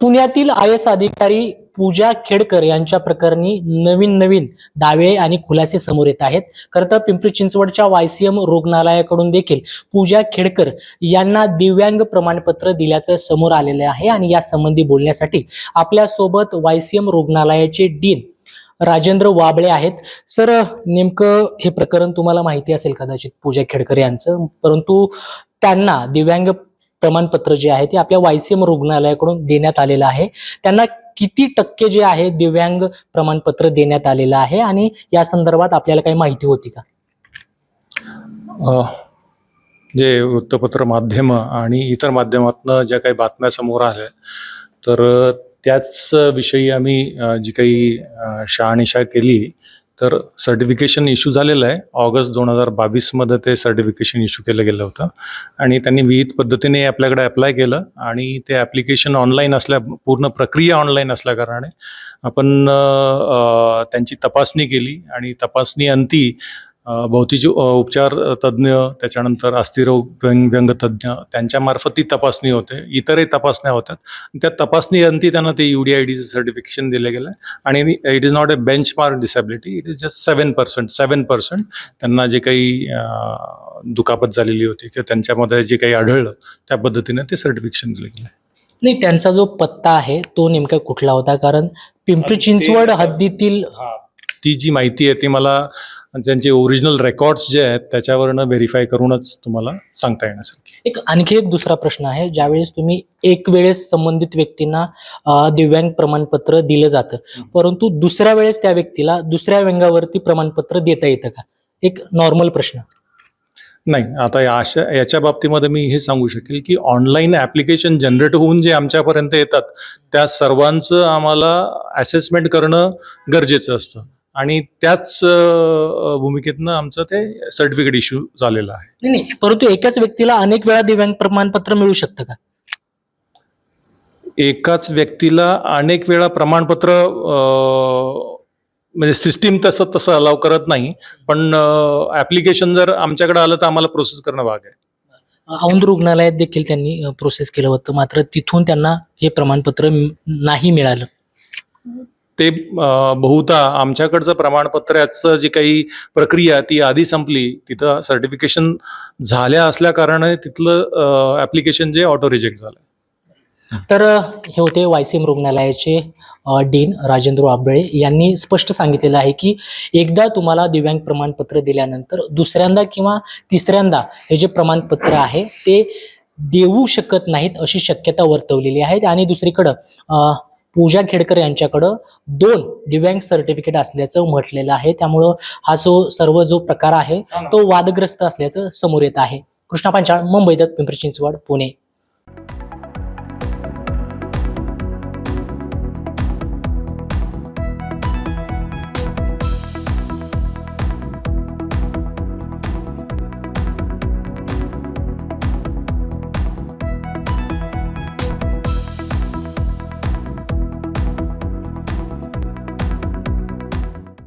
पुण्यातील I S अधिकारी पूजा खेडकर यांच्या प्रकरणी नवीन नवीन दावे आणि खुलासे समोर येत आहेत. खरं तर पिंपरी चिंचवडच्या वायसीएम रुग्णालयाकडून देखील पूजा खेडकर यांना दिव्यांग प्रमाणपत्र दिल्याचं समोर आलेलं आहे आणि या संबंधी बोलण्यासाठी आपल्यासोबत वायसीएम रुग्णालयाचे डीन राजेंद्र वाबळे आहेत. सर नेमकं हे प्रकरण तुम्हाला माहिती असेल कदाचित पूजा खेडकर यांचं परंतु त्यांना दिव्यांग प्रमाणपत्र जे आहे ते आपल्या वायसीएम रुग्णालयाकडून देण्यात आलेलं आहे. त्यांना किती टक्के जे आहे दिव्यांग प्रमाणपत्र देण्यात आलेलं आहे आणि या संदर्भात आपल्याला काही माहिती होती का? जे वृत्तपत्र माध्यम आणि इतर माध्यमातनं ज्या काही बातम्या समोर आल्या तर त्याच विषयी आम्ही जी काही शहानिशा केली तर सर्टिफिकेशन इश्यू झालेलं आहे. ऑगस्ट दोन हजार बावीसमध्ये ते सर्टिफिकेशन इश्यू केलं गेलं होतं. आणि त्यांनी विविध पद्धतीने आपल्याकडे अप्लाय केलं आणि ते ॲप्लिकेशन ऑनलाईन असल्या पूर्ण प्रक्रिया ऑनलाईन असल्याकारणाने आपण त्यांची तपासणी केली आणि तपासणी अंती भौतिक उपचार तज्ज्ञ त्याच्यानंतर अस्थिरोग व्यंग व्यंगतज्ञ त्यांच्यामार्फत ती तपासणी होते. इतरही तपासण्या होतात त्या तपासणी अंती त्यांना ते यू डी आय डीचं सर्टिफिकेशन दिलं गेलं आणि it is not a benchmark disability it is just seven percent seven percent त्यांना जे काही दुखापत झालेली होती किंवा त्यांच्यामध्ये जे काही आढळलं त्या पद्धतीने ते सर्टिफिकेशन दिलं गेलं. नाही त्यांचा जो पत्ता आहे तो नेमका कुठला होता? कारण पिंपरी चिंचवड हद्दीतील ती जी माहिती आहे ती मला त्यांचे ओरिजिनल रेकॉर्ड्स जे आहेत त्याच्यावरनं व्हेरीफाय करूनच तुम्हाला सांगता येण्यासारखी. एक आणखी एक दुसरा प्रश्न आहे ज्यावेळेस तुम्ही एक वेळेस संबंधित व्यक्तींना दिव्यांग प्रमाणपत्र दिलं जातं परंतु दुसऱ्या वेळेस त्या व्यक्तीला दुसऱ्या व्यंगावरती प्रमाणपत्र देता येतं का? एक नॉर्मल प्रश्न. नाही आता या अशा याच्या बाबतीमध्ये मी हे सांगू शकेल की ऑनलाईन ॲप्लिकेशन जनरेट होऊन जे आमच्यापर्यंत येतात त्या सर्वांचं आम्हाला असेसमेंट करणं गरजेचं असतं. आणि त्याच भूमिकेतनं आमचं ते सर्टिफिकेट इश्यू झालेलं आहे. नाही नाही परंतु एकाच व्यक्तीला अनेक वेळा दिव्यांग प्रमाणपत्र मिळू शकतं का? एकाच व्यक्तीला अनेक वेळा प्रमाणपत्र म्हणजे सिस्टीम तसं तसं अलाव करत नाही पण ॲप्लिकेशन जर आमच्याकडे आलं तर आम्हाला प्रोसेस करणं भाग आहे. औंध रुग्णालयात देखील त्यांनी प्रोसेस केलं होतं मात्र तिथून त्यांना हे प्रमाणपत्र नाही मिळालं. ते बहुता आमच्याकडचं प्रमाणपत्राचं जी काही प्रक्रिया ती आधी संपली तिथं सर्टिफिकेशन झाल्या असल्या कारणाने तिथलं ॲप्लिकेशन जे ऑटो रिजेक्ट झालं. तर हे होते वायसीएम रुग्णालयाचे डीन राजेंद्र आबळे यांनी स्पष्ट सांगितलेलं आहे की एकदा तुम्हाला दिव्यांग प्रमाणपत्र दिल्यानंतर दुसऱ्यांदा किंवा तिसऱ्यांदा हे जे प्रमाणपत्र आहे ते देऊ शकत नाहीत अशी शक्यता वर्तवलेली आहे आणि दुसरीकडं पूजा खेडकर यांच्याकडं दोन दिव्यांग सर्टिफिकेट असल्याचं म्हटलेलं आहे. त्यामुळं हा जो सर्व जो प्रकार आहे तो वादग्रस्त असल्याचं समोर येत आहे. कृष्णा पांचाळ मुंबई दत्त पिंपरी चिंचवड पुणे.